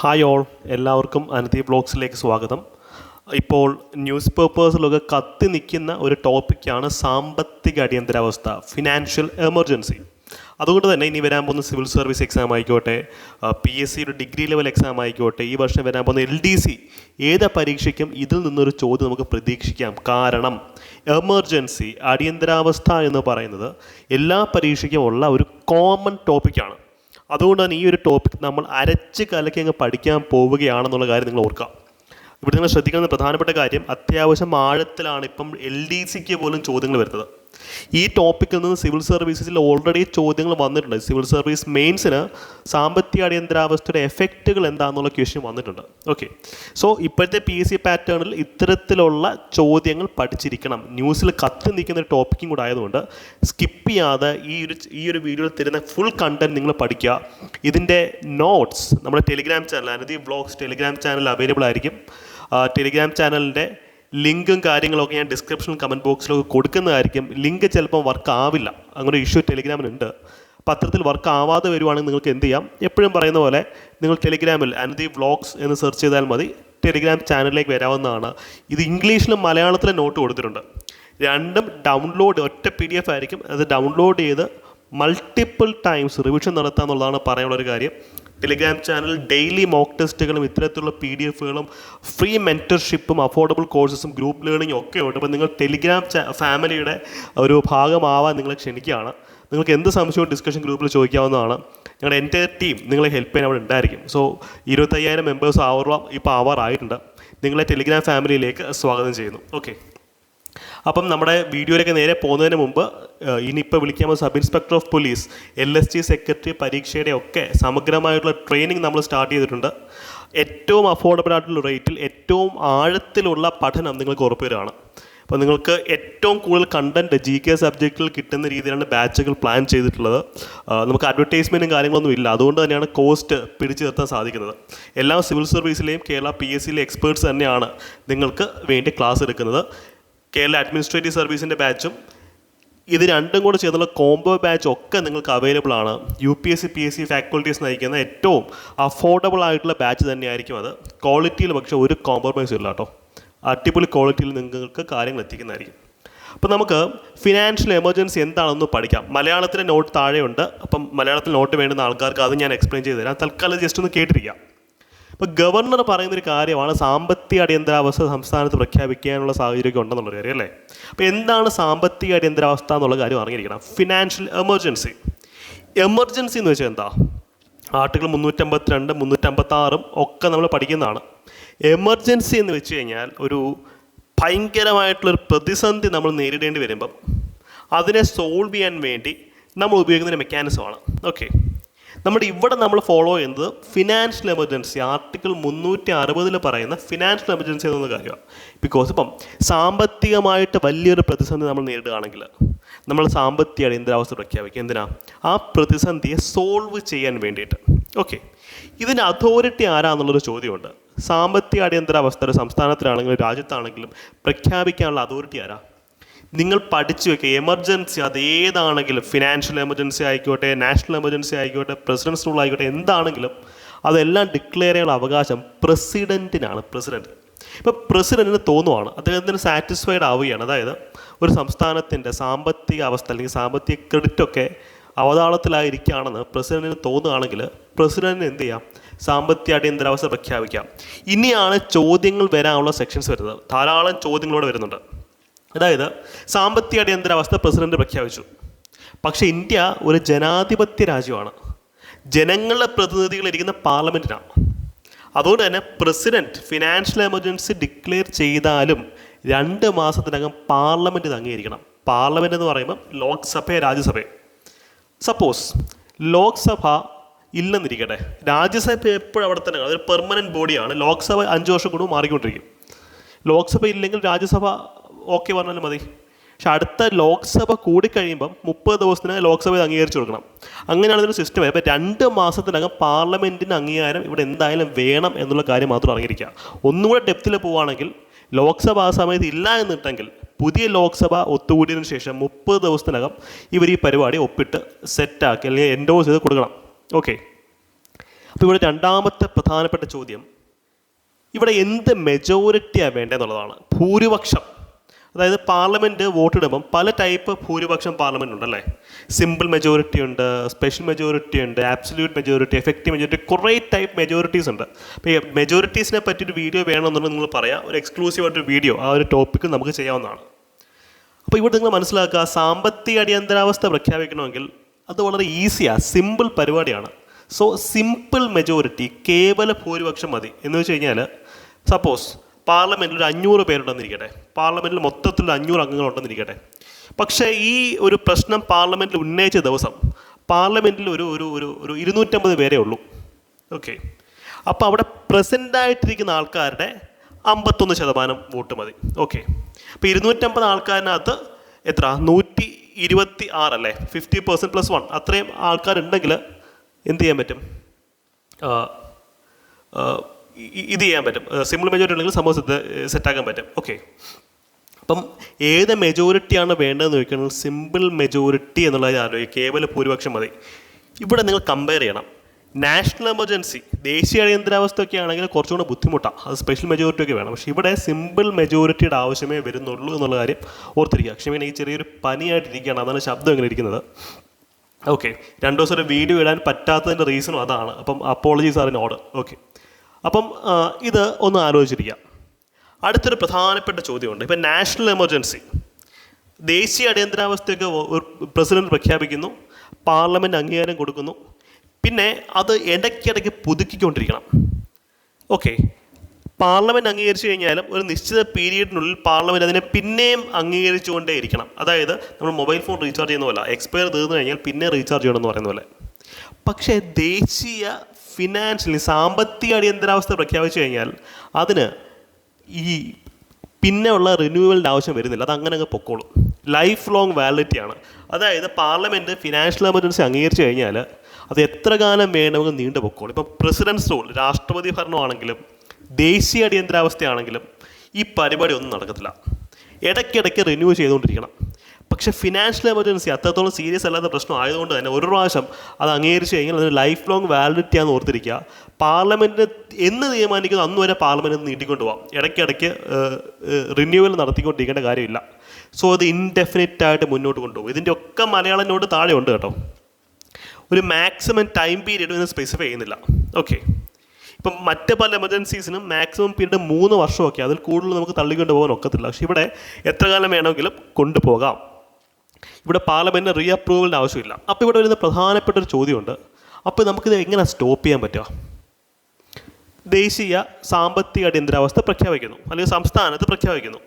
Hi all എല്ലാവർക്കും അനതി ബ്ലോഗ്സിലേക്ക് സ്വാഗതം. ഇപ്പോൾ ന്യൂസ് പേപ്പേഴ്സിലൊക്കെ കത്തി നിൽക്കുന്ന ഒരു ടോപ്പിക്കാണ് സാമ്പത്തിക അടിയന്തരാവസ്ഥ ഫിനാൻഷ്യൽ എമർജൻസി. അതുകൊണ്ട് തന്നെ ഇനി വരാൻ പോകുന്ന സിവിൽ സർവീസ് എക്സാം ആയിക്കോട്ടെ പി എസ് സിയുടെ ഡിഗ്രി ലെവൽ എക്സാം ആയിക്കോട്ടെ ഈ വർഷം വരാൻ പോകുന്ന എൽ ഡി സി ഏത് പരീക്ഷയ്ക്കും ഇതിൽ നിന്നൊരു ചോദ്യം നമുക്ക് പ്രതീക്ഷിക്കാം. കാരണം എമർജൻസി അടിയന്തരാവസ്ഥ എന്ന് പറയുന്നത് എല്ലാ പരീക്ഷയ്ക്കും ഉള്ള ഒരു കോമൺ ടോപ്പിക്കാണ് അതുകൊണ്ട് തന്നെ ഈ ഒരു ടോപ്പിക് നമ്മൾ അരച്ച് കലക്കി അങ്ങ് പഠിക്കാൻ പോവുകയാണെന്നുള്ള കാര്യം നിങ്ങൾ ഓർക്കാം ഇവിടെ നിങ്ങൾ ശ്രദ്ധിക്കുന്ന പ്രധാനപ്പെട്ട കാര്യം അത്യാവശ്യം ആഴത്തിലാണ് ഇപ്പം എൽ ഡി സിക്ക് പോലും ചോദ്യങ്ങൾ വരുന്നത്. ഈ ടോപ്പിക്കിൽ നിന്ന് സിവിൽ സർവീസസിൽ ഓൾറെഡി ചോദ്യങ്ങൾ വന്നിട്ടുണ്ട്. സിവിൽ സർവീസ് മെയിൻസിന് സാമ്പത്തിക അടിയന്തരാവസ്ഥയുടെ എഫക്റ്റുകൾ എന്താണെന്നുള്ള ക്വസ്റ്റ്യൻ വന്നിട്ടുണ്ട്. ഓക്കെ സോ ഇപ്പോഴത്തെ പി എസ് സി പാറ്റേണിൽ ഇത്തരത്തിലുള്ള ചോദ്യങ്ങൾ പഠിച്ചിരിക്കണം. ന്യൂസിൽ കത്തി നിൽക്കുന്ന ഒരു ടോപ്പിക്കും കൂടെ ആയതുകൊണ്ട് സ്കിപ്പ് ചെയ്യാതെ ഈ ഒരു ഈ ഒരു വീഡിയോയിൽ തരുന്ന ഫുൾ കണ്ടന്റ് നിങ്ങൾ പഠിക്കുക. ഇതിന്റെ നോട്ട്സ് നമ്മുടെ ടെലിഗ്രാം ചാനൽ അനധി വ്ളോഗ്സ് ടെലിഗ്രാം ചാനൽ അവൈലബിൾ ആയിരിക്കും. ടെലിഗ്രാം ചാനലിന്റെ ലിങ്കും കാര്യങ്ങളൊക്കെ ഞാൻ ഡിസ്ക്രിപ്ഷൻ കമന്റ് ബോക്സിലൊക്കെ കൊടുക്കുന്നതായിരിക്കും. ലിങ്ക് ചിലപ്പം വർക്ക് ആവില്ല. അങ്ങനെ ഒരു ഇഷ്യൂ ടെലിഗ്രാമിലുണ്ട് പത്രത്തിൽ വർക്ക് ആവാതെ വരുവാണെങ്കിൽ നിങ്ങൾക്ക് എന്ത് ചെയ്യാം? എപ്പോഴും പറയുന്ന പോലെ നിങ്ങൾ ടെലിഗ്രാമിൽ അനധി വ്ളോഗ്സ് എന്ന് സെർച്ച് ചെയ്താൽ മതി. ടെലിഗ്രാം ചാനലിലേക്ക് വരാവുന്നതാണ്. ഇത് ഇംഗ്ലീഷിലും മലയാളത്തിലും നോട്ട് കൊടുത്തിട്ടുണ്ട്. രണ്ടും ഡൗൺലോഡ് ഒറ്റ പി ഡി എഫ് ആയിരിക്കും. അത് ഡൗൺലോഡ് ചെയ്ത് മൾട്ടിപ്പിൾ ടൈംസ് റിവിഷൻ നടത്തുക എന്നുള്ളതാണ് പറയാനുള്ളൊരു കാര്യം. ടെലിഗ്രാം ചാനൽ ഡെയിലി മോക്ക് ടെസ്റ്റുകളും ഇത്തരത്തിലുള്ള പി ഡി എഫുകളും ഫ്രീ മെന്റർഷിപ്പും അഫോർഡബിൾ കോഴ്സസും ഗ്രൂപ്പ് ലേണിംഗും ഒക്കെ ഉണ്ട്. അപ്പോൾ നിങ്ങൾ ടെലിഗ്രാം ഫാമിലിയുടെ ഒരു ഭാഗമാവാൻ നിങ്ങളെ ക്ഷണിക്കുകയാണ്. നിങ്ങൾക്ക് എന്ത് സംശയവും ഡിസ്കഷൻ ഗ്രൂപ്പിൽ ചോദിക്കാവുന്നതാണ്. ഞങ്ങളുടെ എന്റെ ടീം നിങ്ങളെ ഹെൽപ്പ് ചെയ്യാൻ അവിടെ ഉണ്ടായിരിക്കും. സോ ഇരുപത്തയ്യായിരം മെമ്പേഴ്സ് ആവറ ഇപ്പോൾ ആവാറായിട്ടുണ്ട് നിങ്ങളെ ടെലിഗ്രാം ഫാമിലിയിലേക്ക് സ്വാഗതം ചെയ്യുന്നു. ഓക്കെ അപ്പം നമ്മുടെ വീഡിയോയിലേക്ക് നേരെ പോകുന്നതിന് മുമ്പ് ഇനിയിപ്പോൾ വിളിക്കാൻ sub inspector of police L S T secretary പരീക്ഷയുടെ ഒക്കെ സമഗ്രമായിട്ടുള്ള ട്രെയിനിങ് നമ്മൾ സ്റ്റാർട്ട് ചെയ്തിട്ടുണ്ട്. ഏറ്റവും അഫോർഡബിൾ ആയിട്ടുള്ള റേറ്റിൽ ഏറ്റവും ആഴത്തിലുള്ള പഠനം നിങ്ങൾക്ക് ഉറപ്പുവരാണ് അപ്പോൾ നിങ്ങൾക്ക് ഏറ്റവും കൂടുതൽ കണ്ടന്റ് ജി കെ സബ്ജക്റ്റിൽ കിട്ടുന്ന രീതിയിലാണ് ബാച്ചുകൾ പ്ലാൻ ചെയ്തിട്ടുള്ളത്. നമുക്ക് അഡ്വർടൈസ്മെന്റും കാര്യങ്ങളൊന്നും ഇല്ല. അതുകൊണ്ട് തന്നെയാണ് കോസ്റ്റ് പിടിച്ചു നിർത്താൻ സാധിക്കുന്നത്. എല്ലാ സിവിൽ സർവീസിലെയും കേരള പി എസ് സിയിലെ എക്സ്പേർട്സ് തന്നെയാണ് നിങ്ങൾക്ക് വേണ്ടി ക്ലാസ് എടുക്കുന്നത്. കേരള അഡ്മിനിസ്ട്രേറ്റീവ് സർവീസിന്റെ ബാച്ചും ഇത് രണ്ടും കൂടെ ചേർന്നുള്ള കോംബോ ബാച്ച് ഒക്കെ നിങ്ങൾക്ക് അവൈലബിൾ ആണ്. U P S C P S C faculties നയിക്കുന്ന ഏറ്റവും അഫോർഡബിൾ ആയിട്ടുള്ള ബാച്ച് തന്നെയായിരിക്കും അത്. ക്വാളിറ്റിയിൽ പക്ഷേ ഒരു കോംപ്രമൈസും ഇല്ല കേട്ടോ അടിപൊളി ക്വാളിറ്റിയിൽ നിങ്ങൾക്ക് കാര്യങ്ങൾ എത്തിക്കുന്നതായിരിക്കും. അപ്പോൾ നമുക്ക് ഫിനാൻഷ്യൽ എമർജൻസി എന്താണെന്ന് പഠിക്കാം. മലയാളത്തിലെ നോട്ട് താഴെയുണ്ട്. അപ്പം മലയാളത്തിൽ നോട്ട് വേണ്ടുന്ന ആൾക്കാർക്ക് അത് ഞാൻ എക്സ്പ്ലെയിൻ ചെയ്തു തരാം തൽക്കാലം ജസ്റ്റ് ഒന്ന് കേട്ടിരിക്കാം. ഇപ്പോൾ ഗവർണർ പറയുന്നൊരു കാര്യമാണ് സാമ്പത്തിക അടിയന്തരാവസ്ഥ സംസ്ഥാനത്ത് പ്രഖ്യാപിക്കാനുള്ള സാഹചര്യമൊക്കെ ഉണ്ടെന്നുള്ള കാര്യം അല്ലേ? അപ്പോൾ എന്താണ് സാമ്പത്തിക അടിയന്തരാവസ്ഥ എന്നുള്ള കാര്യം അറിഞ്ഞിരിക്കണം. ഫിനാൻഷ്യൽ എമർജൻസി എമർജൻസി എന്ന് വെച്ചാൽ എന്താ? ആർട്ടിക്കിൾ മുന്നൂറ്റമ്പത്തിരണ്ട് മുന്നൂറ്റമ്പത്താറും ഒക്കെ നമ്മൾ പഠിക്കുന്നതാണ്. എമർജൻസി എന്ന് വെച്ച് കഴിഞ്ഞാൽ ഒരു ഭയങ്കരമായിട്ടുള്ളൊരു പ്രതിസന്ധി നമ്മൾ നേരിടേണ്ടി വരുമ്പം അതിനെ സോൾവ് ചെയ്യാൻ വേണ്ടി നമ്മൾ ഉപയോഗിക്കുന്ന ഒരു മെക്കാനിസമാണ് ഓക്കെ നമ്മുടെ ഇവിടെ നമ്മൾ ഫോളോ ചെയ്യുന്നത് ഫിനാൻഷ്യൽ എമർജൻസി ആർട്ടിക്കിൾ മുന്നൂറ്റി അറുപതിൽ പറയുന്ന ഫിനാൻഷ്യൽ എമർജൻസി എന്ന കാര്യമാണ്. ബിക്കോസ് ഇപ്പം സാമ്പത്തികമായിട്ട് വലിയൊരു പ്രതിസന്ധി നമ്മൾ നേരിടുകയാണെങ്കിൽ നമ്മൾ സാമ്പത്തിക അടിയന്തരാവസ്ഥ പ്രഖ്യാപിക്കുക. എന്തിനാ? ആ പ്രതിസന്ധിയെ സോൾവ് ചെയ്യാൻ വേണ്ടിയിട്ട്. ഓക്കെ ഇതിന് അതോറിറ്റി ആരാന്നുള്ളൊരു ചോദ്യമുണ്ട്. സാമ്പത്തിക അടിയന്തരാവസ്ഥ ഒരു സംസ്ഥാനത്തിലാണെങ്കിലും രാജ്യത്താണെങ്കിലും പ്രഖ്യാപിക്കാനുള്ള അതോറിറ്റി ആരാ? നിങ്ങൾ പഠിച്ചു വെക്കുക എമർജൻസി അത് ഏതാണെങ്കിലും ഫിനാൻഷ്യൽ എമർജൻസി ആയിക്കോട്ടെ നാഷണൽ എമർജൻസി ആയിക്കോട്ടെ പ്രസിഡൻസ് റൂൾ ആയിക്കോട്ടെ എന്താണെങ്കിലും അതെല്ലാം ഡിക്ലെയർ ചെയ്യാനുള്ള അവകാശം പ്രസിഡന്റിനാണ് പ്രസിഡന്റ് ഇപ്പോൾ പ്രസിഡന്റിന് തോന്നുവാണ് അദ്ദേഹത്തിന് സാറ്റിസ്ഫൈഡ് ആവുകയാണ്. അതായത് ഒരു സംസ്ഥാനത്തിന്റെ സാമ്പത്തിക അവസ്ഥ അല്ലെങ്കിൽ സാമ്പത്തിക ക്രെഡിറ്റൊക്കെ അവതാളത്തിലായിരിക്കുകയാണെന്ന് പ്രസിഡന്റിന് തോന്നുകയാണെങ്കിൽ പ്രസിഡന്റിന് എന്ത് ചെയ്യാം? സാമ്പത്തിക അടിയന്തരാവസ്ഥ പ്രഖ്യാപിക്കാം. ഇനിയാണ് ചോദ്യങ്ങൾ വരാനുള്ള സെക്ഷൻസ് വരുന്നത്. ധാരാളം ചോദ്യങ്ങളോട് വരുന്നുണ്ട്. അതായത് സാമ്പത്തിക അടിയന്തരാവസ്ഥ പ്രസിഡന്റ് പ്രഖ്യാപിച്ചു. പക്ഷെ ഇന്ത്യ ഒരു ജനാധിപത്യ രാജ്യമാണ്. ജനങ്ങളുടെ പ്രതിനിധികൾ ഇരിക്കുന്ന പാർലമെന്റിനാണ് അതുകൊണ്ട് തന്നെ പ്രസിഡന്റ് ഫിനാൻഷ്യൽ എമർജൻസി ഡിക്ലെയർ ചെയ്താലും രണ്ട് മാസത്തിനകം പാർലമെന്റ് അംഗീകരിക്കണം. പാർലമെന്റ് എന്ന് പറയുമ്പോൾ ലോക്സഭയെ രാജ്യസഭയെ. സപ്പോസ് ലോക്സഭ ഇല്ലെന്നിരിക്കട്ടെ. രാജ്യസഭ എപ്പോഴും അവിടെ തന്നെ അതൊരു പെർമനന്റ് ബോഡിയാണ് ലോക്സഭ അഞ്ച് വർഷം കൂടുമ്പോൾ മാറിക്കൊണ്ടിരിക്കും. ലോക്സഭ ഇല്ലെങ്കിൽ രാജ്യസഭ ഓക്കെ പറഞ്ഞാലും മതി. പക്ഷെ അടുത്ത ലോക്സഭ കൂടിക്കഴിയുമ്പം മുപ്പത് ദിവസത്തിനകം ലോക്സഭ ഇത് അംഗീകരിച്ചു കൊടുക്കണം. അങ്ങനെയാണ് ഇതൊരു സിസ്റ്റം അപ്പോൾ രണ്ട് മാസത്തിനകം പാർലമെന്റിന് അംഗീകാരം ഇവിടെ എന്തായാലും വേണം എന്നുള്ള കാര്യം മാത്രം അറിഞ്ഞിരിക്കുക. ഒന്നുകൂടെ ഡെപ്തിൽ പോവുകയാണെങ്കിൽ ലോക്സഭ ആ സമയത്ത് ഇല്ല എന്നിട്ടെങ്കിൽ പുതിയ ലോക്സഭ ഒത്തുകൂടിയതിനു ശേഷം മുപ്പത് ദിവസത്തിനകം ഇവർ ഈ പരിപാടി ഒപ്പിട്ട് സെറ്റാക്കി അല്ലെങ്കിൽ എൻഡോസ് ചെയ്ത് കൊടുക്കണം. ഓക്കെ അപ്പോൾ ഇവിടെ രണ്ടാമത്തെ പ്രധാനപ്പെട്ട ചോദ്യം. ഇവിടെ എന്ത് മെജോറിറ്റിയാണ് വേണ്ടതെന്നുള്ളതാണ് ഭൂരിപക്ഷം. അതായത് പാർലമെന്റ് വോട്ടിടുമ്പം പല ടൈപ്പ് ഭൂരിപക്ഷം പാർലമെന്റ് ഉണ്ടല്ലേ സിമ്പിൾ മെജോറിറ്റി ഉണ്ട് സ്പെഷ്യൽ മെജോറിറ്റി ഉണ്ട് ആബ്സല്യൂട്ട് മെജോറിറ്റി എഫക്റ്റീവ് മെജോറിറ്റി കുറേ ടൈപ്പ് മെജോറിറ്റീസ് ഉണ്ട്. അപ്പോൾ ഈ മെജോറിറ്റീസിനെ ഒരു വീഡിയോ വേണമെന്നുണ്ടെങ്കിൽ നിങ്ങൾ പറയാം ഒരു എക്സ്ക്ലൂസീവ് ആയിട്ടൊരു വീഡിയോ ആ ഒരു ടോപ്പിക്ക് നമുക്ക് ചെയ്യാവുന്നതാണ്. അപ്പോൾ ഇവിടെ നിങ്ങൾ മനസ്സിലാക്കുക സാമ്പത്തിക അടിയന്തരാവസ്ഥ പ്രഖ്യാപിക്കണമെങ്കിൽ അത് വളരെ ഈസിയാണ് സിമ്പിൾ പരിപാടിയാണ്. സോ സിമ്പിൾ മെജോറിറ്റി കേവല ഭൂരിപക്ഷം മതി. എന്ന് വെച്ച് കഴിഞ്ഞാൽ സപ്പോസ് പാർലമെന്റിൽ ഒരു അഞ്ഞൂറ് പേരുണ്ടെന്നിരിക്കട്ടെ. പാർലമെന്റിൽ മൊത്തത്തിൽ അഞ്ഞൂറ് അംഗങ്ങളുണ്ടെന്നിരിക്കട്ടെ പക്ഷേ ഈ ഒരു പ്രശ്നം പാർലമെന്റിൽ ഉന്നയിച്ച ദിവസം പാർലമെന്റിൽ ഒരു ഒരു ഒരു ഒരു ഇരുന്നൂറ്റമ്പത് പേരേ ഉള്ളൂ. ഓക്കെ. അപ്പോൾ അവിടെ പ്രസന്റ് ആയിട്ടിരിക്കുന്ന ആൾക്കാരുടെ അമ്പത്തൊന്ന് ശതമാനം വോട്ട് മതി. ഓക്കെ. അപ്പോൾ ഇരുന്നൂറ്റമ്പത് ആൾക്കാരിനകത്ത് എത്ര? നൂറ്റി ഇരുപത്തി ആറല്ലേ ഫിഫ്റ്റി പെർസെന്റ് പ്ലസ് വൺ. അത്രയും ആൾക്കാരുണ്ടെങ്കിൽ എന്ത് ചെയ്യാൻ പറ്റും? ഇത് ചെയ്യാൻ പറ്റും. സിമ്പിൾ മെജോറിറ്റി ഉണ്ടെങ്കിൽ സംഭവം സെറ്റ് സെറ്റാക്കാൻ പറ്റും. ഓക്കെ അപ്പം ഏത് മെജോറിറ്റിയാണ് വേണ്ടതെന്ന് ചോദിക്കുന്നത് സിമ്പിൾ മെജോറിറ്റി എന്നുള്ളത് ആലോചിക്കുക കേവല ഭൂരിപക്ഷം മതി. ഇവിടെ നിങ്ങൾ കമ്പയർ ചെയ്യണം. നാഷണൽ എമർജൻസി ദേശീയ അടിയന്തരാവസ്ഥയൊക്കെ ആണെങ്കിൽ കുറച്ചുകൂടെ ബുദ്ധിമുട്ടാണ് അത് സ്പെഷ്യൽ മെജോറിറ്റി ഒക്കെ വേണം. പക്ഷേ ഇവിടെ സിമ്പിൾ മെജോറിറ്റിയുടെ ആവശ്യമേ വരുന്നുള്ളൂ എന്നുള്ള കാര്യം ഓർത്തിരിക്കുക. പക്ഷേ ഈ ചെറിയൊരു പനിയായിട്ടിരിക്കുകയാണ്. അതാണ് ശബ്ദം ഇങ്ങനെ ഇരിക്കുന്നത്. ഓക്കെ രണ്ടു ദിവസം ഒരു വീഡിയോ ഇടാൻ പറ്റാത്തതിന്റെ റീസണും അതാണ്. അപ്പം അപ്പോളജി ഇൻ ഓർഡർ ഓക്കെ അപ്പം ഇത് ഒന്ന് ആലോചിച്ചിരിക്കാം. അടുത്തൊരു പ്രധാനപ്പെട്ട ചോദ്യമുണ്ട്. ഇപ്പം നാഷണൽ എമർജൻസി ദേശീയ അടിയന്തരാവസ്ഥയൊക്കെ പ്രസിഡന്റ് പ്രഖ്യാപിക്കുന്നു പാർലമെന്റ് അംഗീകാരം കൊടുക്കുന്നു. പിന്നെ അത് ഇടയ്ക്കിടയ്ക്ക് പുതുക്കിക്കൊണ്ടിരിക്കണം. ഓക്കെ. പാർലമെന്റ് അംഗീകരിച്ചു കഴിഞ്ഞാലും ഒരു നിശ്ചിത പീരീഡിനുള്ളിൽ പാർലമെന്റ് അതിനെ പിന്നെയും അംഗീകരിച്ചുകൊണ്ടേ ഇരിക്കണം. അതായത് നമ്മൾ മൊബൈൽ ഫോൺ റീചാർജ് ചെയ്യുന്ന പോലെ എക്സ്പയർ തീർന്നു കഴിഞ്ഞാൽ പിന്നെ റീചാർജ് ചെയ്യണമെന്ന് പറയുന്ന പോലെ. പക്ഷേ ദേശീയ ഫിനാൻഷ്യലി സാമ്പത്തിക അടിയന്തരാവസ്ഥ പ്രഖ്യാപിച്ചു കഴിഞ്ഞാൽ അതിന് ഈ പിന്നെ ഉള്ള റിന്യൂവലിന്റെ ആവശ്യം വരുന്നില്ല. അത് അങ്ങനെ അങ്ങ് പൊക്കോളും. ലൈഫ് ലോങ് വാലിഡിറ്റിയാണ് അതായത് പാർലമെന്റ് ഫിനാൻഷ്യൽ എമർജൻസി അംഗീകരിച്ചു കഴിഞ്ഞാൽ അത് എത്ര കാലം വേണമെങ്കിൽ നീണ്ടു പൊക്കോളും. ഇപ്പം പ്രസിഡൻസ് റൂൾ രാഷ്ട്രപതി ഭരണമാണെങ്കിലും ദേശീയ അടിയന്തരാവസ്ഥയാണെങ്കിലും ഈ പരിപാടി ഒന്നും നടക്കത്തില്ല. ഇടയ്ക്കിടയ്ക്ക് റിന്യൂ ചെയ്തുകൊണ്ടിരിക്കണം. പക്ഷേ ഫിനാൻഷ്യൽ എമർജൻസി അത്രത്തോളം സീരിയസ് അല്ലാത്ത പ്രശ്നം ആയതുകൊണ്ട് തന്നെ ഒരു പ്രാവശ്യം അത് അംഗീകരിച്ച് കഴിഞ്ഞാൽ അതൊരു ലൈഫ് ലോങ് വാലിഡിറ്റി ആണെന്ന് ഓർത്തിരിക്കുക. പാർലമെന്റിന് എന്ന് തീരുമാനിക്കുന്നു അന്ന് വരെ പാർലമെന്റ് നീട്ടിക്കൊണ്ട് പോകാം ഇടയ്ക്കിടയ്ക്ക് റിന്യൂവൽ നടത്തിക്കൊണ്ടിരിക്കേണ്ട കാര്യമില്ല. സോ അത് ഇൻഡെഫിനിറ്റ് ആയിട്ട് മുന്നോട്ട് കൊണ്ടുപോകും. ഇതിന്റെ ഒക്കെ മലയാളം നോട്ട് താഴെ ഉണ്ട് കേട്ടോ. ഒരു മാക്സിമം ടൈം പീരീഡ് ഇതിന് സ്പെസിഫൈ ചെയ്യുന്നില്ല. ഓക്കെ ഇപ്പം മറ്റ് പല എമർജൻസീസിനും മാക്സിമം പീരീഡ് മൂന്ന് വർഷമൊക്കെ അതിൽ കൂടുതൽ നമുക്ക് തള്ളിക്കൊണ്ട് പോകാൻ ഒക്കത്തില്ല. പക്ഷേ ഇവിടെ എത്ര കാലം വേണമെങ്കിലും കൊണ്ടുപോകാം. ഇവിടെ പാർലമെന്റിന് റീ അപ്രൂവലിന്റെ ആവശ്യമില്ല. അപ്പോൾ ഇവിടെ വരുന്ന പ്രധാനപ്പെട്ട ഒരു ചോദ്യമുണ്ട്. അപ്പോൾ നമുക്കിത് എങ്ങനെ സ്റ്റോപ്പ് ചെയ്യാൻ പറ്റുക? ദേശീയ സാമ്പത്തിക അടിയന്തരാവസ്ഥ പ്രഖ്യാപിക്കുന്നു. അല്ലെങ്കിൽ സംസ്ഥാനത്ത് പ്രഖ്യാപിക്കുന്നു.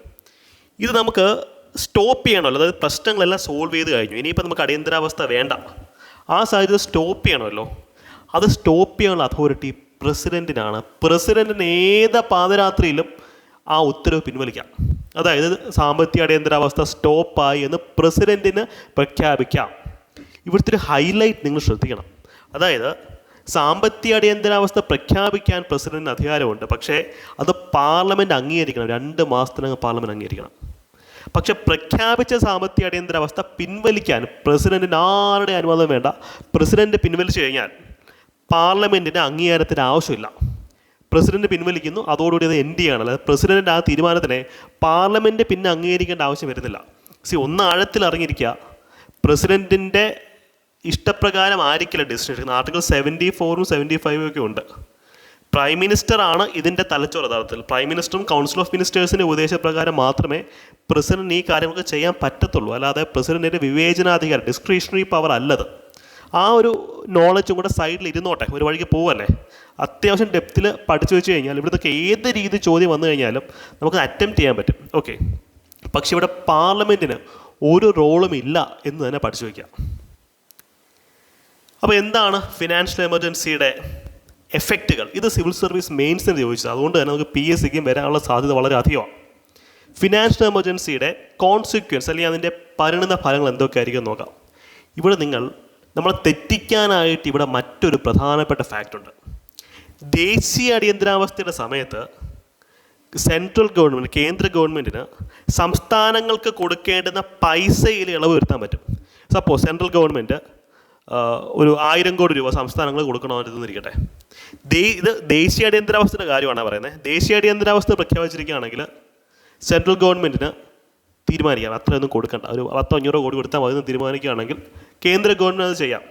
ഇത് നമുക്ക് സ്റ്റോപ്പ് ചെയ്യണമല്ലോ. അതായത് പ്രശ്നങ്ങളെല്ലാം സോൾവ് ചെയ്ത് കഴിഞ്ഞു. ഇനിയിപ്പോൾ നമുക്ക് അടിയന്തരാവസ്ഥ വേണ്ട. ആ സാഹചര്യം സ്റ്റോപ്പ് ചെയ്യണമല്ലോ. അത് സ്റ്റോപ്പ് ചെയ്യാനുള്ള അതോറിറ്റി പ്രസിഡന്റിനാണ് പ്രസിഡന്റിന് ഏത് പാതരാത്രിയിലും ആ ഉത്തരവ് പിൻവലിക്കാം. അതായത് സാമ്പത്തിക അടിയന്തരാവസ്ഥ സ്റ്റോപ്പായി എന്ന് പ്രസിഡന്റിന് പ്രഖ്യാപിക്കാം. ഇവിടുത്തെ ഒരു ഹൈലൈറ്റ് നിങ്ങൾ ശ്രദ്ധിക്കണം. അതായത് സാമ്പത്തിക അടിയന്തരാവസ്ഥ പ്രഖ്യാപിക്കാൻ പ്രസിഡന്റിന് അധികാരമുണ്ട്. പക്ഷേ അത് പാർലമെന്റ് അംഗീകരിക്കണം. രണ്ട് മാസത്തിനകം പാർലമെന്റ് അംഗീകരിക്കണം. പക്ഷേ പ്രഖ്യാപിച്ച സാമ്പത്തിക അടിയന്തരാവസ്ഥ പിൻവലിക്കാൻ പ്രസിഡന്റിന് ആരുടെ അനുവാദം വേണ്ട? പ്രസിഡന്റ് പിൻവലിച്ചു കഴിഞ്ഞാൽ പാർലമെന്റിന് അംഗീകാരത്തിന് ആവശ്യമില്ല. പ്രസിഡന്റ് പിൻവലിക്കുന്നു. അതോടുകൂടി അത് എൻ ഡി ആണ് അല്ലാതെ പ്രസിഡന്റിന്റെ ആ തീരുമാനത്തിനെ പാർലമെന്റ് പിന്നെ അംഗീകരിക്കേണ്ട ആവശ്യം വരുന്നില്ല. സി ഒന്ന് ആഴത്തിൽ അറിഞ്ഞിരിക്കുക. പ്രസിഡന്റിന്റെ ഇഷ്ടപ്രകാരം ആയിരിക്കില്ല ഡിസിഷൻ എടുക്കുന്നത്. ആർട്ടിക്കിൾ സെവന്റി ഫോറും സെവന്റി ഫൈവും ഒക്കെ ഉണ്ട്. പ്രൈം മിനിസ്റ്റർ ആണ് ഇതിന്റെ തലച്ചോറ് യഥാർത്ഥത്തിൽ. പ്രൈം മിനിസ്റ്ററും കൗൺസിൽ ഓഫ് മിനിസ്റ്റേഴ്സിന്റെ ഉപദേശപ്രകാരം മാത്രമേ പ്രസിഡന്റ് ഈ കാര്യങ്ങളൊക്കെ ചെയ്യാൻ പറ്റത്തുള്ളൂ. അല്ലാതെ പ്രസിഡന്റിന്റെ വിവേചനാധികാരം ഡിസ്ക്രിഷണറി പവർ അല്ലത്. ആ ഒരു നോളജും കൂടെ സൈഡിൽ ഇരുന്നോട്ടെ ഒരു വഴിക്ക് പോവല്ലേ? അത്യാവശ്യം ഡെപ്തിൽ പഠിച്ചു വെച്ച് കഴിഞ്ഞാൽ ഇവിടുത്തെ ഏത് രീതി ചോദ്യം വന്നു കഴിഞ്ഞാലും നമുക്ക് അറ്റംപ്റ്റ് ചെയ്യാൻ പറ്റും. ഓക്കെ പക്ഷെ ഇവിടെ പാർലമെന്റിന് ഒരു റോളും ഇല്ല എന്ന് തന്നെ പഠിച്ചു വയ്ക്കാം അപ്പോൾ എന്താണ് ഫിനാൻഷ്യൽ എമർജൻസിയുടെ എഫക്റ്റുകൾ ഇത് സിവിൽ സർവീസ് മെയിൻസിന് ചോദിച്ചത്. അതുകൊണ്ട് തന്നെ നമുക്ക് പി എസ് സിക്കും വരാനുള്ള സാധ്യത വളരെ അധികമാണ്. ഫിനാൻഷ്യൽ എമർജൻസിയുടെ കോൺസിക്വൻസ് അല്ലെങ്കിൽ അതിന്റെ പരിണിത ഫലങ്ങൾ എന്തൊക്കെയായിരിക്കും നോക്കാം. ഇവിടെ നിങ്ങൾ നമ്മളെ തെറ്റിക്കാനായിട്ട് ഇവിടെ മറ്റൊരു പ്രധാനപ്പെട്ട ഫാക്റ്റ് ഉണ്ട്. ദേശീയ അടിയന്തരാവസ്ഥയുടെ സമയത്ത് സെൻട്രൽ ഗവൺമെന്റ് കേന്ദ്ര ഗവൺമെന്റിന് സംസ്ഥാനങ്ങൾക്ക് കൊടുക്കേണ്ടുന്ന പൈസയിൽ ഇളവ് വരുത്താൻ പറ്റും. സപ്പോസ് സെൻട്രൽ ഗവൺമെന്റ് ഒരു ആയിരം കോടി രൂപ സംസ്ഥാനങ്ങൾ കൊടുക്കണമെന്നിരിക്കട്ടെ. ദേ ഇത് ദേശീയ അടിയന്തരാവസ്ഥയുടെ കാര്യമാണ് പറയുന്നത് ദേശീയ അടിയന്തരാവസ്ഥ പ്രഖ്യാപിച്ചിരിക്കുകയാണെങ്കിൽ സെൻട്രൽ ഗവൺമെന്റിന് തീരുമാനിക്കാം. അത്രയൊന്നും കൊടുക്കണ്ട. ഒരു പത്തോ അഞ്ഞൂറോ കോടി കൊടുത്താൽ മതി തീരുമാനിക്കുകയാണെങ്കിൽ കേന്ദ്ര ഗവൺമെന്റ് അത് ചെയ്യാം.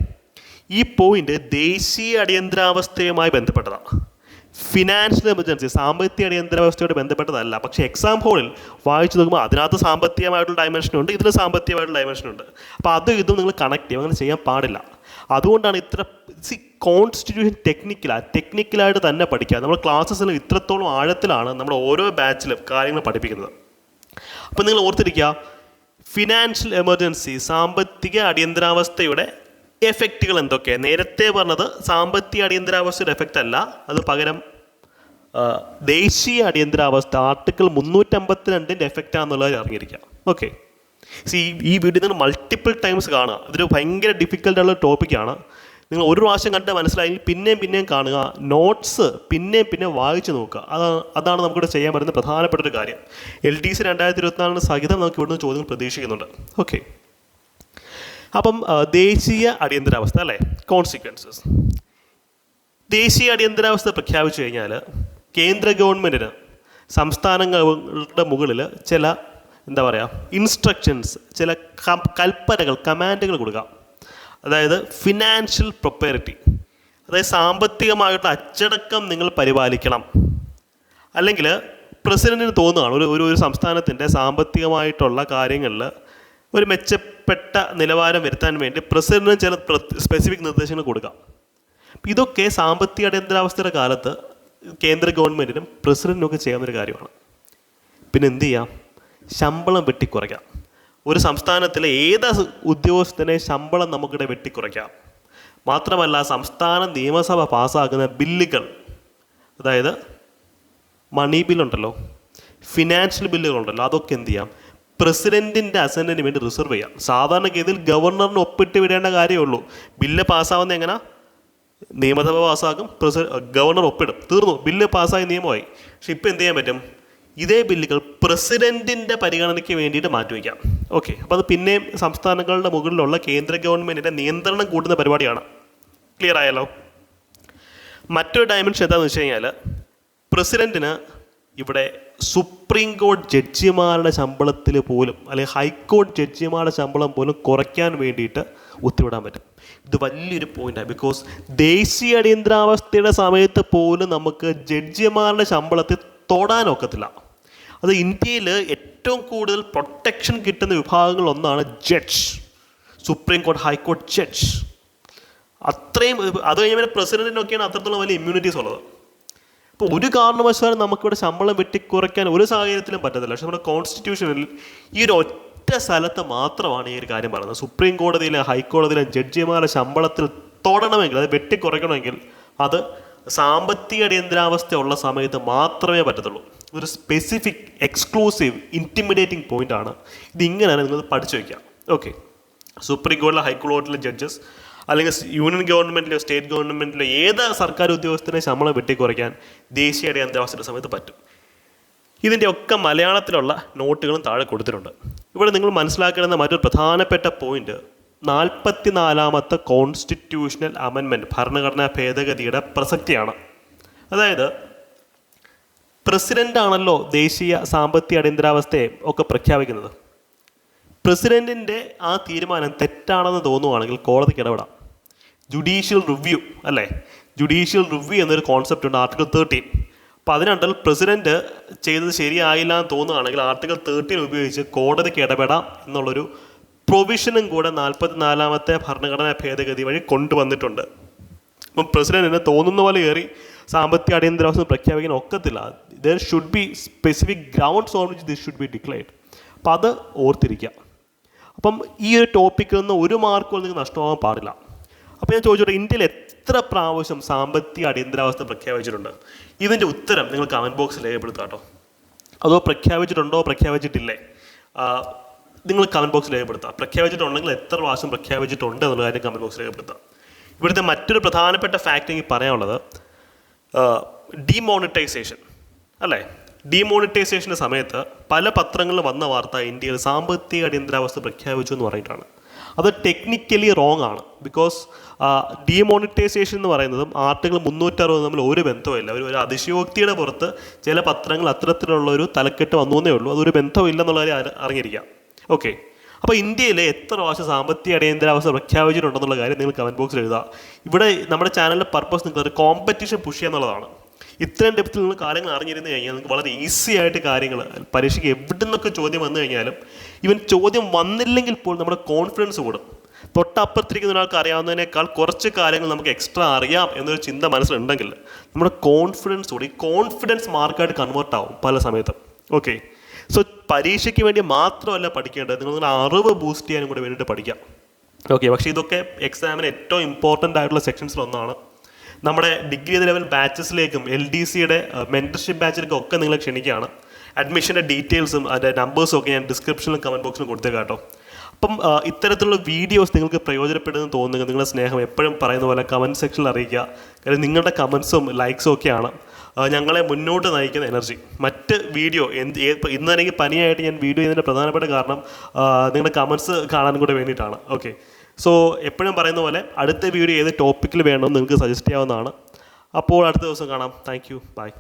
ഈ പോയിന്റ് ദേശീയ അടിയന്തരാവസ്ഥയുമായി ബന്ധപ്പെട്ടതാണ്. ഫിനാൻഷ്യൽ എമർജൻസി സാമ്പത്തിക അടിയന്തരാവസ്ഥയോട് ബന്ധപ്പെട്ടതല്ല. പക്ഷേ എക്സാം ഹോളിൽ വായിച്ചു നോക്കുമ്പോൾ അതിനകത്ത് സാമ്പത്തികമായിട്ടുള്ള ഡയമെൻഷനുണ്ട് ഇതിൽ സാമ്പത്തികമായിട്ടുള്ള ഡയമെൻഷനുണ്ട് അപ്പോൾ അതും ഇതും നിങ്ങൾ കണക്ട് ചെയ്യും അങ്ങനെ ചെയ്യാൻ പാടില്ല. അതുകൊണ്ടാണ് ഇത്ര സി കോൺസ്റ്റിറ്റ്യൂഷൻ ടെക്നിക്കലാണ് ടെക്നിക്കലായിട്ട് തന്നെ പഠിക്കുക. നമ്മൾ ക്ലാസ്സസിൽ ഇത്രത്തോളം ആഴത്തിലാണ് നമ്മൾ ഓരോ ബാച്ചിലും കാര്യങ്ങൾ പഠിപ്പിക്കുന്നത്. അപ്പോൾ നിങ്ങൾ ഓർത്തിരിക്കുക ഫിനാൻഷ്യൽ എമർജൻസി സാമ്പത്തിക അടിയന്തരാവസ്ഥയുടെ എഫക്റ്റുകൾ എന്തൊക്കെയാണ് നേരത്തെ പറഞ്ഞത് സാമ്പത്തിക അടിയന്തരാവസ്ഥയുടെ എഫക്റ്റ് അല്ല. അത് പകരം ദേശീയ അടിയന്തരാവസ്ഥ ആർട്ടിക്കിൾ മുന്നൂറ്റമ്പത്തി രണ്ടിന്റെ എഫക്റ്റ് ആണെന്നുള്ളത് അറിഞ്ഞിരിക്കാം ഓക്കെ സി ഈ വീഡിയോ നിങ്ങൾ മൾട്ടിപ്പിൾ ടൈംസ് കാണുക. ഇതൊരു ഭയങ്കര ഡിഫിക്കൽട്ടുള്ള ടോപ്പിക്കാണ് നിങ്ങൾ ഒരു പ്രാവശ്യം കണ്ട് മനസ്സിലായി. പിന്നെയും പിന്നെയും കാണുക. നോട്ട്സ് പിന്നെയും പിന്നെ വായിച്ചു നോക്കുക. അതാണ് അതാണ് നമുക്കിവിടെ ചെയ്യാൻ പറ്റുന്ന പ്രധാനപ്പെട്ട ഒരു കാര്യം. എൽ ഡി സി രണ്ടായിരത്തി ഇരുപത്തിനാലിന് സഹിതം നമുക്ക് ഇവിടുന്ന് ചോദ്യങ്ങൾ പ്രതീക്ഷിക്കുന്നുണ്ട്. ഓക്കെ അപ്പം ദേശീയ അടിയന്തരാവസ്ഥ അല്ലേ? കോൺസിക്വൻസസ് ദേശീയ അടിയന്തരാവസ്ഥ പ്രഖ്യാപിച്ചു കഴിഞ്ഞാൽ കേന്ദ്ര ഗവൺമെന്റിന് സംസ്ഥാനങ്ങളുടെ മുകളിൽ ചില എന്താ പറയുക ഇൻസ്ട്രക്ഷൻസ് ചില കൽപ്പനകൾ കമാൻഡുകൾ കൊടുക്കാം. അതായത് ഫിനാൻഷ്യൽ പ്രൊപ്പേറിറ്റി അതായത് സാമ്പത്തികമായിട്ടുള്ള അച്ചടക്കം നിങ്ങൾ പരിപാലിക്കണം. അല്ലെങ്കിൽ പ്രസിഡന്റിന് തോന്നുകയാണ് ഒരു ഒരു ഒരു സംസ്ഥാനത്തിന്റെ സാമ്പത്തികമായിട്ടുള്ള കാര്യങ്ങളിൽ ഒരു മെച്ചപ്പെട്ട നിലവാരം വരുത്താൻ വേണ്ടി പ്രസിഡന്റിന് ചില സ്പെസിഫിക് നിർദ്ദേശങ്ങൾ കൊടുക്കാം ഇതൊക്കെ സാമ്പത്തിക അടിയന്തരാവസ്ഥയുടെ കാലത്ത് കേന്ദ്ര ഗവൺമെന്റിനും പ്രസിഡന്റിനും ഒക്കെ ചെയ്യാവുന്നൊരു കാര്യമാണ്. പിന്നെ എന്ത് ചെയ്യാം? ശമ്പളം വെട്ടിക്കുറയ്ക്കാം ഒരു സംസ്ഥാനത്തിലെ ഏത് ഉദ്യോഗസ്ഥനെ ശമ്പളം നമുക്കിടെ വെട്ടിക്കുറയ്ക്കാം? മാത്രമല്ല സംസ്ഥാന നിയമസഭ പാസ്സാക്കുന്ന ബില്ലുകൾ അതായത് മണി ബില്ലുണ്ടല്ലോ ഫിനാൻഷ്യൽ ബില്ലുകളുണ്ടല്ലോ അതൊക്കെ എന്ത് ചെയ്യാം? പ്രസിഡന്റിന്റെ അസന്റിന് വേണ്ടി റിസർവ് ചെയ്യാം. സാധാരണഗതിയിൽ ഗവർണറിന് ഒപ്പിട്ട് വിടേണ്ട കാര്യമേ ഉള്ളൂ. ബില്ല് പാസ്സാവുന്ന എങ്ങനെ? നിയമസഭ പാസ്സാക്കും പ്രസി ഗവർണർ ഒപ്പിടും. തീർന്നു. ബില്ല് പാസ്സായ നിയമമായി. പക്ഷെ ഇപ്പം എന്ത് ചെയ്യാൻ പറ്റും? ഇതേ ബില്ലുകൾ പ്രസിഡന്റിന്റെ പരിഗണനയ്ക്ക് വേണ്ടിയിട്ട് മാറ്റിവെക്കാം. ഓക്കെ അപ്പോൾ അത് പിന്നെയും സംസ്ഥാനങ്ങളുടെ മുകളിലുള്ള കേന്ദ്ര ഗവൺമെന്റിന്റെ നിയന്ത്രണം കൂട്ടുന്ന പരിപാടിയാണ്. ക്ലിയർ ആയല്ലോ? മറ്റൊരു ഡയമെൻഷൻ എന്താണെന്ന് വെച്ച് കഴിഞ്ഞാൽ പ്രസിഡന്റിന് ഇവിടെ സുപ്രീം കോടതി ജഡ്ജിമാരുടെ ശമ്പളത്തിൽ പോലും അല്ലെങ്കിൽ ഹൈക്കോടതി ജഡ്ജിമാരുടെ ശമ്പളം പോലും കുറയ്ക്കാൻ വേണ്ടിയിട്ട് ഒത്തുവിടാൻ പറ്റും. ഇത് വലിയൊരു പോയിന്റാണ് ബിക്കോസ് ദേശീയ അടിയന്തരാവസ്ഥയുടെ സമയത്ത് പോലും നമുക്ക് ജഡ്ജിമാരുടെ ശമ്പളത്തിൽ തൊടാനൊക്കത്തില്ല അത് ഇന്ത്യയിൽ ഏറ്റവും കൂടുതൽ പ്രൊട്ടക്ഷൻ കിട്ടുന്ന വിഭാഗങ്ങളൊന്നാണ് judge supreme court high court judge അത്രയും അത് കഴിഞ്ഞാൽ പ്രസിഡന്റിനൊക്കെയാണ് അത്രത്തോളം വലിയ ഇമ്മ്യൂണിറ്റീസ് ഉള്ളത്. അപ്പോൾ ഒരു കാരണവശാലും നമുക്കിവിടെ ശമ്പളം വെട്ടിക്കുറയ്ക്കാൻ ഒരു സാഹചര്യത്തിലും പറ്റത്തില്ല. പക്ഷെ നമ്മുടെ കോൺസ്റ്റിറ്റ്യൂഷനിൽ ഈ ഒരു ഒറ്റ സ്ഥലത്ത് മാത്രമാണ് ഈ ഒരു കാര്യം പറയുന്നത്. സുപ്രീം കോടതിയിലെ ഹൈക്കോടതിയിലെ ജഡ്ജിമാരുടെ ശമ്പളത്തിൽ തൊടണമെങ്കിൽ അത് വെട്ടിക്കുറയ്ക്കണമെങ്കിൽ അത് സാമ്പത്തിക അടിയന്തരാവസ്ഥയുള്ള സമയത്ത് മാത്രമേ പറ്റത്തുള്ളൂ. ഇതൊരു സ്പെസിഫിക് എക്സ്ക്ലൂസീവ് ഇന്റിമിഡേറ്റിംഗ് പോയിന്റ് ആണ്. ഇതിങ്ങനെയാണ് നിങ്ങൾ പഠിച്ചു വയ്ക്കാം ഓക്കെ സുപ്രീം കോടതിയിലെ ഹൈക്കോടതിയിലെ ജഡ്ജസ് അല്ലെങ്കിൽ യൂണിയൻ ഗവൺമെന്റിലോ സ്റ്റേറ്റ് ഗവൺമെന്റിലോ ഏത് സർക്കാർ ഉദ്യോഗസ്ഥനെ ശമ്പളം വെട്ടിക്കുറയ്ക്കാൻ ദേശീയ അടിയന്തരാവസ്ഥയുടെ സമയത്ത് പറ്റും. ഇതിന്റെ ഒക്കെ മലയാളത്തിലുള്ള നോട്ടുകളും താഴെ കൊടുത്തിട്ടുണ്ട്. ഇവിടെ നിങ്ങൾ മനസ്സിലാക്കേണ്ട മറ്റൊരു പ്രധാനപ്പെട്ട പോയിന്റ് നാൽപ്പത്തിനാലാമത്തെ കോൺസ്റ്റിറ്റ്യൂഷണൽ അമെൻമെന്റ് ഭരണഘടനാ ഭേദഗതിയുടെ പ്രസക്തിയാണ്. അതായത് പ്രസിഡന്റ് ആണല്ലോ ദേശീയ സാമ്പത്തിക അടിയന്തരാവസ്ഥയെ ഒക്കെ പ്രഖ്യാപിക്കുന്നത്. പ്രസിഡന്റിന്റെ ആ തീരുമാനം തെറ്റാണെന്ന് തോന്നുവാണെങ്കിൽ കോടതിക്ക് ഇടപെടാം. ജുഡീഷ്യൽ റിവ്യൂ അല്ലേ? ജുഡീഷ്യൽ റിവ്യൂ എന്നൊരു കോൺസെപ്റ്റ് ഉണ്ട് ആർട്ടിക്കിൾ തേർട്ടീൻ. അപ്പോൾ അതിനുണ്ടിൽ പ്രസിഡന്റ് ചെയ്തത് ശരിയായില്ല എന്ന് തോന്നുകയാണെങ്കിൽ ആർട്ടിക്കിൾ തേർട്ടീൻ ഉപയോഗിച്ച് കോടതിക്ക് ഇടപെടാം എന്നുള്ളൊരു പ്രൊവിഷനും കൂടെ നാൽപ്പത്തിനാലാമത്തെ ഭരണഘടനാ ഭേദഗതി വഴി കൊണ്ടുവന്നിട്ടുണ്ട്. അപ്പം പ്രസിഡന്റിന് തോന്നുന്ന പോലെ കയറി സാമ്പത്തിക അടിയന്തരാവസ്ഥ പ്രഖ്യാപിക്കാൻ ഒക്കത്തില്ല. There should be specific grounds on which this should be declared അപ്പം അത് ഓർത്തിരിക്കുക. അപ്പം ഈ ഒരു ടോപ്പിക്കിൽ നിന്ന് ഒരു മാർക്കും നിങ്ങൾക്ക് നഷ്ടമാകാൻ പാടില്ല. അപ്പോൾ ഞാൻ ചോദിച്ചോട്ടെ ഇന്ത്യയിൽ എത്ര പ്രാവശ്യം സാമ്പത്തിക അടിയന്തരാവസ്ഥ പ്രഖ്യാപിച്ചിട്ടുണ്ട്? ഇതിന്റെ ഉത്തരം നിങ്ങൾ കമന്റ് ബോക്സിൽ രേഖപ്പെടുത്താം കേട്ടോ. അതോ പ്രഖ്യാപിച്ചിട്ടുണ്ടോ പ്രഖ്യാപിച്ചിട്ടില്ലേ? നിങ്ങൾ കമന്റ് ബോക്സിൽ രേഖപ്പെടുത്താം പ്രഖ്യാപിച്ചിട്ടുണ്ടെങ്കിൽ എത്ര പ്രാവശ്യം പ്രഖ്യാപിച്ചിട്ടുണ്ട് എന്നുള്ള കാര്യം കമന്റ് ബോക്സിൽ രേഖപ്പെടുത്താം ഇവിടുത്തെ മറ്റൊരു പ്രധാനപ്പെട്ട ഫാക്റ്റ് എനിക്ക് പറയാനുള്ളത് ഡിമോണിറ്റൈസേഷൻ അല്ലേ? ഡിമോണിറ്റൈസേഷന്റെ സമയത്ത് പല പത്രങ്ങളിൽ വന്ന വാർത്ത ഇന്ത്യയിൽ സാമ്പത്തിക അടിയന്തരാവസ്ഥ പ്രഖ്യാപിച്ചു എന്ന് പറഞ്ഞിട്ടാണ്. അത് ടെക്നിക്കലി റോങ് ആണ്. ബിക്കോസ് ഡിമോണിറ്റൈസേഷൻ എന്ന് പറയുന്നതും ആർട്ടിക്കിൾ മുന്നൂറ്ററുപത് തമ്മിൽ ഒരു ബന്ധമില്ല ഒരു ഒരു അതിശയോക്തിയുടെ പുറത്ത് ചില പത്രങ്ങൾ അത്തരത്തിലുള്ള ഒരു തലക്കെട്ട് വന്നു എന്നേ ഉള്ളൂ. അതൊരു ബന്ധമില്ല എന്നുള്ള കാര്യം അറി- അറിഞ്ഞിരിക്കാം. ഓക്കെ അപ്പോൾ ഇന്ത്യയിൽ എത്ര പ്രാവശ്യം സാമ്പത്തിക അടിയന്തരാവസ്ഥ പ്രഖ്യാപിച്ചിട്ടുണ്ടെന്നുള്ള കാര്യം നിങ്ങൾ കമന്റ് ബോക്സിൽ എഴുതുക ഇവിടെ നമ്മുടെ ചാനലിന്റെ പർപ്പസ് ഒരു കോമ്പറ്റീഷൻ പുഷ് ചെയ്യുക എന്നുള്ളതാണ്. ഇത്രയും ഡെപ്തിൽ നിന്ന് കാര്യങ്ങൾ അറിഞ്ഞിരുന്നു കഴിഞ്ഞാൽ നിങ്ങൾക്ക് വളരെ ഈസി ആയിട്ട് കാര്യങ്ങൾ പരീക്ഷയ്ക്ക് എവിടെ നിന്നൊക്കെ ചോദ്യം വന്നു കഴിഞ്ഞാലും ഇവൻ ചോദ്യം വന്നില്ലെങ്കിൽ പോലും നമ്മുടെ കോൺഫിഡൻസ് കൂടും. തൊട്ടപ്പുറത്തിരിക്കുന്ന ഒരാൾക്ക് അറിയാവുന്നതിനേക്കാൾ കുറച്ച് കാര്യങ്ങൾ നമുക്ക് എക്സ്ട്രാ അറിയാം എന്നൊരു ചിന്ത മനസ്സിലുണ്ടെങ്കിൽ നമ്മുടെ കോൺഫിഡൻസ് കൂടി. കോൺഫിഡൻസ് മാർക്കായിട്ട് കൺവേർട്ട് ആവും പല സമയത്തും. ഓക്കെ സോ പരീക്ഷയ്ക്ക് വേണ്ടി മാത്രമല്ല പഠിക്കേണ്ടത്. നിങ്ങൾ നിങ്ങളുടെ അറിവ് ബൂസ്റ്റ് ചെയ്യാനും കൂടി വേണ്ടിയിട്ട് പഠിക്കാം. ഓക്കെ പക്ഷേ ഇതൊക്കെ എക്സാമിന് ഏറ്റവും ഇമ്പോർട്ടന്റ് ആയിട്ടുള്ള സെക്ഷൻസിൽ ഒന്നാണ് നമ്മുടെ ഡിഗ്രി ലെവൽ ബാച്ചസിലേക്കും എൽ ഡി സിയുടെ മെന്റർഷിപ്പ് ബാച്ചിലേക്കും ഒക്കെ നിങ്ങളെ ക്ഷണിക്കുകയാണ്. അഡ്മിഷന്റെ ഡീറ്റെയിൽസും അതിന്റെ നമ്പേഴ്സും ഒക്കെ ഞാൻ ഡിസ്ക്രിപ്ഷനിലും കമന്റ് ബോക്സിലും കൊടുത്തേക്കാം കേട്ടോ. അപ്പം ഇത്തരത്തിലുള്ള വീഡിയോസ് നിങ്ങൾക്ക് പ്രയോജനപ്പെടുമെന്ന് തോന്നുന്നു നിങ്ങളുടെ സ്നേഹം എപ്പോഴും പറയുന്ന പോലെ കമന്റ് സെക്ഷനിൽ അറിയിക്കുക. കാര്യം നിങ്ങളുടെ കമൻസും ലൈക്സും ഒക്കെയാണ്. ഞങ്ങളെ മുന്നോട്ട് നയിക്കുന്ന എനർജി മറ്റ് വീഡിയോ എന്ത് ഇന്ന് എനിക്ക് പനിയായിട്ട് ഞാൻ വീഡിയോ ചെയ്യുന്നതിന്റെ പ്രധാനപ്പെട്ട കാരണം നിങ്ങളുടെ കമൻസ് കാണാൻ കൂടെ വേണ്ടിയിട്ടാണ്. ഓക്കെ സോ എപ്പോഴും പറയുന്ന പോലെ അടുത്ത വീഡിയോ ഏത് ടോപ്പിക്കിൽ വേണമെന്ന് നിങ്ങൾക്ക് സജസ്റ്റ് ചെയ്യാവുന്നതാണ്. അപ്പോൾ അടുത്ത ദിവസം കാണാം. Thank you by